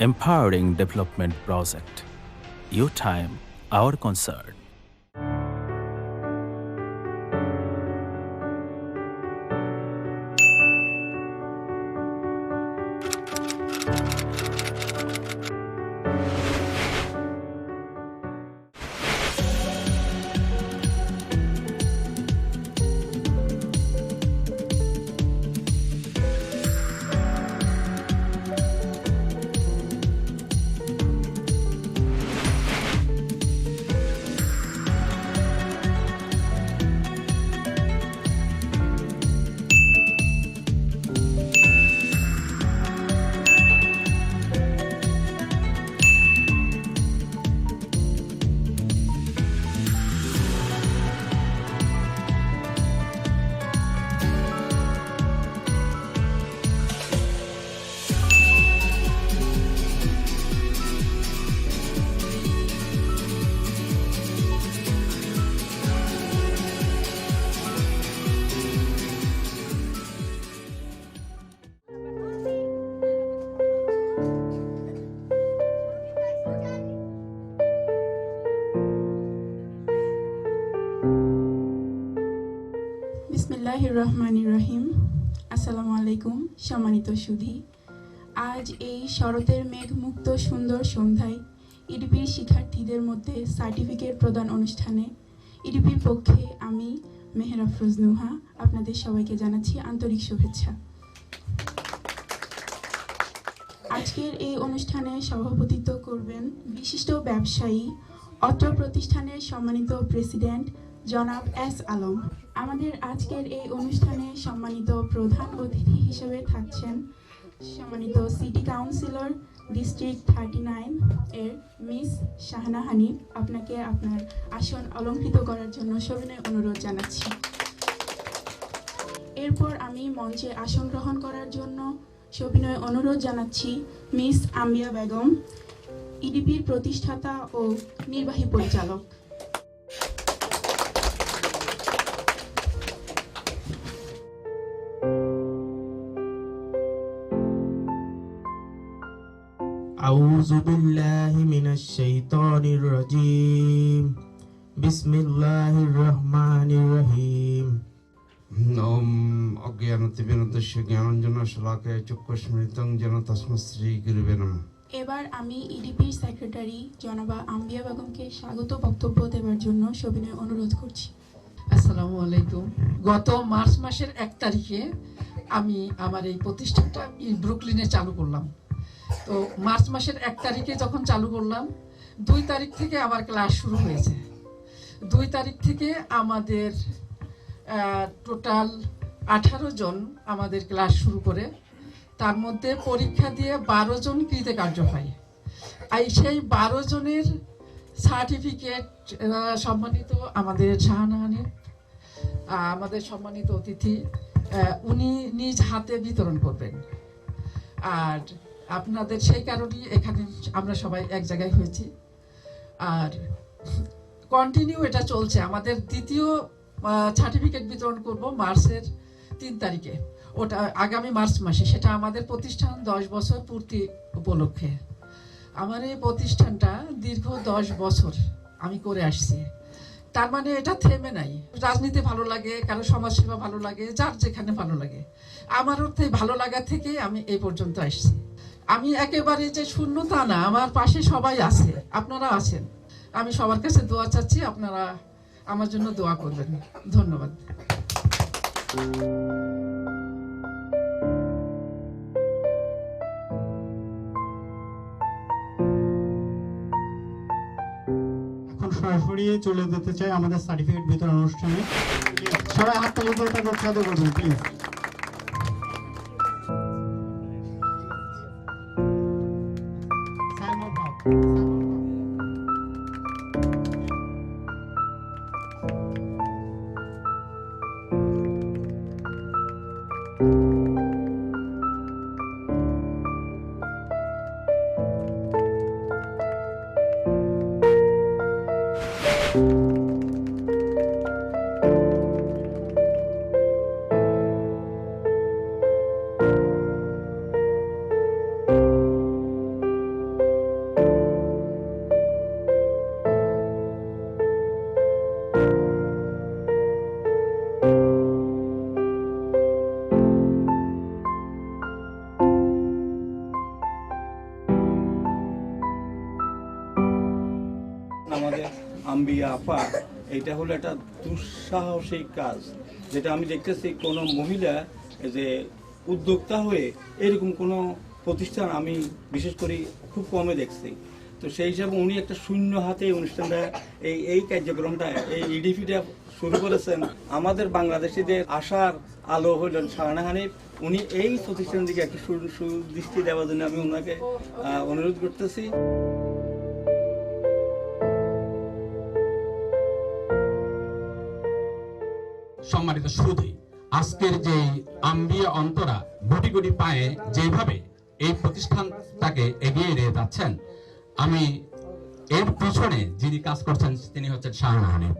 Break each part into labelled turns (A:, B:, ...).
A: empowering development project. Your time, our concern.
B: সম্মানিত সুধী, আজ এই শরতের মেঘমুক্ত সুন্দর সন্ধ্যায় ইডিপির শিক্ষার্থীদের মধ্যে সার্টিফিকেট প্রদান অনুষ্ঠানে ইডিপির পক্ষে আমি মেহের আফরোজ আপনাদের সবাইকে জানাচ্ছি আন্তরিক শুভেচ্ছা। আজকের এই অনুষ্ঠানে সভাপতিত্ব করবেন বিশিষ্ট ব্যবসায়ী, অত্র প্রতিষ্ঠানের সম্মানিত প্রেসিডেন্ট জনাব এস আলম, আমাদের আজকের এই অনুষ্ঠানে সম্মানিত প্রধান অতিথি হিসেবে থাকছেন সম্মানিত city councillor district thirty nine এর মিস শাহানা হানিফ। আপনাকে আপনার আসন অলঙ্কৃত করার জন্য সবিনয় অনুরোধ জানাচ্ছি। এরপর আমি মঞ্চে আসন গ্রহণ করার জন্য সবিনয় অনুরোধ জানাচ্ছি মিস আম্বিয়া বেগম, ইডিপির প্রতিষ্ঠাতা ও নির্বাহী পরিচালক।
C: أعوذ بالله من الشيطان الرجيم بسم الله الرحمن الرحيم ওম অজ্ঞানতিবিনতস্য জ্ঞানঞ্জন শলাকে চক্ষুস্মৃতং যেন তস্মশ্রী গুরুবে নমঃ
B: এবার আমি ইডিপির সেক্রেটারি জনাবা আম্বিয়া বেগমকে স্বাগত বক্তব্য দেওয়ার জন্য সবিনয় অনুরোধ করছি
D: আসসালামু আলাইকুম গত মার্চ মাসের এক তারিখে আমি আমার এই প্রতিষ্ঠানটা এই ব্রুকলিনে চালু করলাম তো মার্চ মাসের এক তারিখে যখন চালু করলাম, দুই তারিখ থেকে আবার ক্লাস শুরু হয়েছে। দুই তারিখ থেকে আমাদের টোটাল আঠারো জন আমাদের ক্লাস শুরু করে। তার মধ্যে পরীক্ষা দিয়ে বারো জন কৃতকার্য হয় আর সেই বারো জনের সার্টিফিকেট সম্মানিত আমাদের শাহানাহানি আমাদের সম্মানিত অতিথি উনি নিজ হাতে বিতরণ করবেন। আর আপনাদের সেই কারণেই এখানে আমরা সবাই এক জায়গায় হয়েছি। আর কন্টিনিউ এটা চলছে। আমাদের দ্বিতীয় সার্টিফিকেট বিতরণ করব মার্চের তিন তারিখে। ওটা আগামী মার্চ মাসে। সেটা আমাদের প্রতিষ্ঠান দশ বছর পূর্তি উপলক্ষে। আমার এই প্রতিষ্ঠানটা দীর্ঘ দশ বছর আমি করে আসছি। তার মানে এটা থেমে নাই। রাজনীতি ভালো লাগে, কারও সমাজসেবা ভালো লাগে, যার যেখানে ভালো লাগে। আমার অর্থে ভালো লাগা থেকে আমি এই পর্যন্ত আসছি। আমি একেবারে যে শূন্য তা না, আমার পাশে সবাই আছে আপনারা আছেন। আমি সবার কাছে দোয়া চাচ্ছি, আপনারা আমার জন্য দোয়া করবেন। ধন্যবাদ।
E: এখন সরাসরি চলে যেতে চাই আমাদের সার্টিফিকেট বিতরণ অনুষ্ঠানে। সবাই হাত দিয়ে তাকে প্লিজ
F: Thank you. আম্বিয়া আপা, এটা হলো একটা দুঃসাহসিক কাজ। যেটা আমি দেখতেছি কোনো মহিলা, যে উদ্যোক্তা হয়ে এরকম কোনো প্রতিষ্ঠান আমি বিশেষ করে খুব কমে দেখছি। তো সেই হিসাবে উনি একটা শূন্য হাতে এই অনুষ্ঠানটা, এই এই কার্যক্রমটা, এই ইডিপিটা শুরু করেছেন। আমাদের বাংলাদেশিদের আশার আলো হলেন শাহানা হানিফ। উনি এই প্রতিষ্ঠান দিকে একটা সুদৃষ্টি দেওয়ার জন্য আমি ওনাকে অনুরোধ করতেছি।
G: সম্মানিত সুধী আজকের যে আম্বিয়া অন্তরা গুটি গুটি পায়ে যেভাবে এই প্রতিষ্ঠানটাকে এগিয়ে নিয়ে যাচ্ছেন, আমি এর পিছনে যিনি কাজ করছেন তিনি হচ্ছেন শাহানা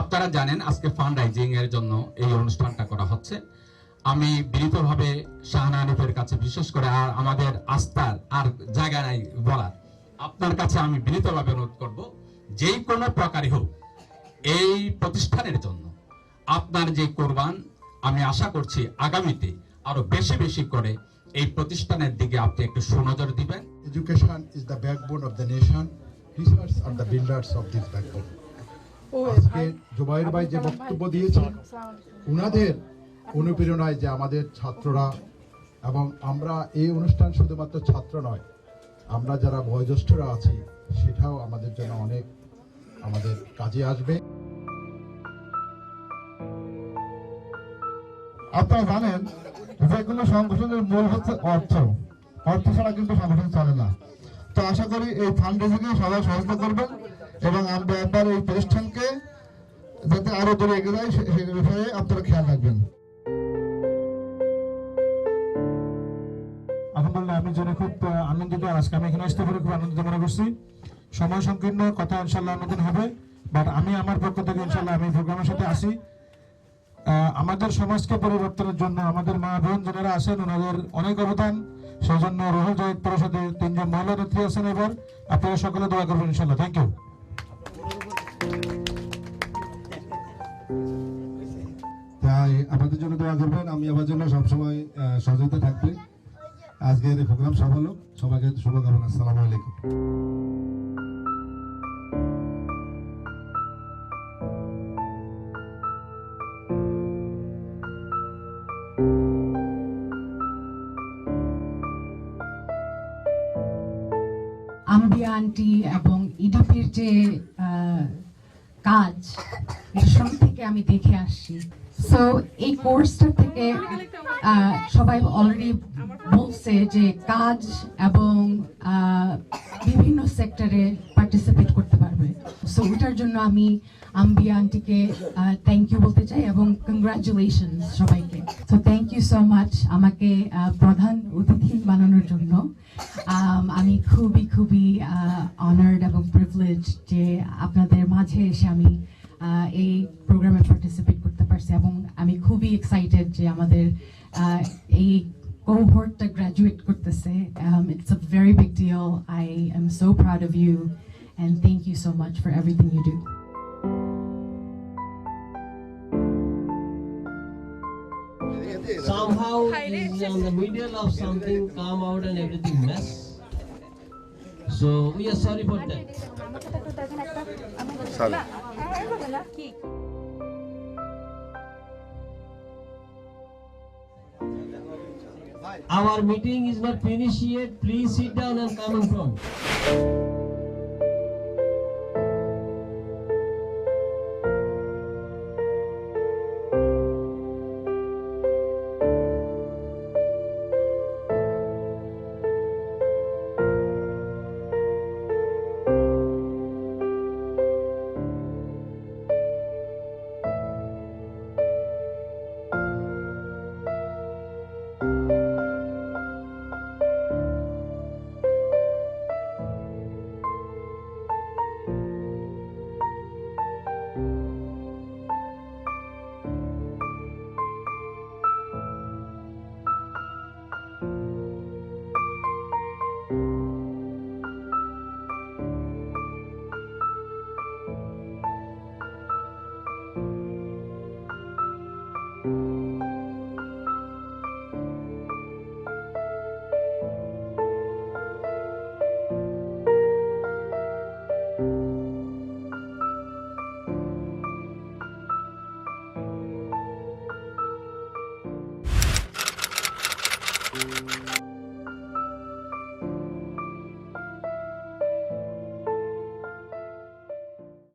G: আপনারা জানেন আজকে ফান্ড রাইজিং এর জন্য এই অনুষ্ঠানটা করা হচ্ছে। আমি বিনীতভাবে শাহানা হানিফের কাছে বিশেষ করে আর আমাদের আস্থার আর জায়গা নাই বলার, আপনার কাছে আমি বিনীতভাবে অনুরোধ করব, যেই কোনো প্রকারই হোক, এই প্রতিষ্ঠানের জন্য আপনার যে কোরবান আমি আশা করছি আগামীতে আরও বেশি বেশি করে এই প্রতিষ্ঠানের দিকে আপনি একটু সুনজর দিবেন
H: Education is the backbone of the nation. Research are the builders of this backbone. আজকে জুবাইর ভাই যে বক্তব্য দিয়েছেন উনাদের অনুপ্রেরণায় যে আমাদের ছাত্ররা এবং আমরা এই অনুষ্ঠান শুধুমাত্র ছাত্র নয় আমরা যারা বয়োজ্যেষ্ঠরা আছি সেটাও আমাদের জন্য অনেক আমাদের কাজে আসবে
I: আপনারা জানেন যে কোনো সংগঠনের মূল হচ্ছে অর্থ। অর্থ ছাড়া কিন্তু সংগঠন চলে না। তো আশা করি এই ফান্ড রেজিংয়ে সবাই সহযোগিতা করবেন এবং আমরা একবার এই প্রতিষ্ঠানকে যাতে আরও দূরে এগিয়ে যায়, সে সে বিষয়ে আপনারা খেয়াল রাখবেন। আমি খুব আনন্দিত আজকে আমি এখানে আসতে পেরে খুব আনন্দিত মনে করছি। সময় সংকীর্ণ, কথা ইনশাল্লাহ অন্যদিন হবে বাট আমি আমার পক্ষ থেকে ইনশাল্লাহ আমি প্রোগ্রামের সাথে আসি। আমাদের সমাজকে পরিবর্তনের জন্য আমাদের মা বোন যারা আছেন, ওনাদের অনেক অবদান। সেই জন্য রোহল জাহিদ পরিষদে তিনজন মহিলা নেত্রী আছেন এবার। আপনারা সকলে দোয়া করবেন ইনশাল্লাহ থ্যাংক ইউ
H: তাই আমাদের জন্য দোয়া করবেন। আমি আমার জন্য সবসময় সহযোগিতা থাকবে। আজকের এই প্রোগ্রাম সফল হোক সবাইকে শুভকামনা। আসসালামু আলাইকুম।
J: আন্টি এবং ইডিপির যে কাজ সব থেকে আমি দেখে আসছি। সো এই কোর্সটা থেকে সবাই অলরেডি বলছে যে কাজ এবং বিভিন্ন সেক্টরে পার্টিসিপেট করতে পারবে। সো ওটার জন্য আমি আম্বিয়া আন্টিকে থ্যাংক ইউ বলতে চাই এবং কংগ্রাচুলেশন সবাইকে। So thank you so much আমাকে প্রধান অতিথি বানানোর জন্য। Um, আমি খুবই খুবই অনার্ড এবং প্রিভিলেজ যে আপনাদের মাঝে এসে আমি এই প্রোগ্রামে পার্টিসিপেট করতে পারছি এবং আমি খুবই এক্সাইটেড যে আমাদের এই কোহোর্টটা গ্রাজুয়েট করতেছে। It's a very big deal I am so proud of you and thank you so much for everything you do
K: somehow is on the middle of something come out and everything mess. So we are sorry for that. Sorry. our meeting is not finished yet. Please sit down and come in front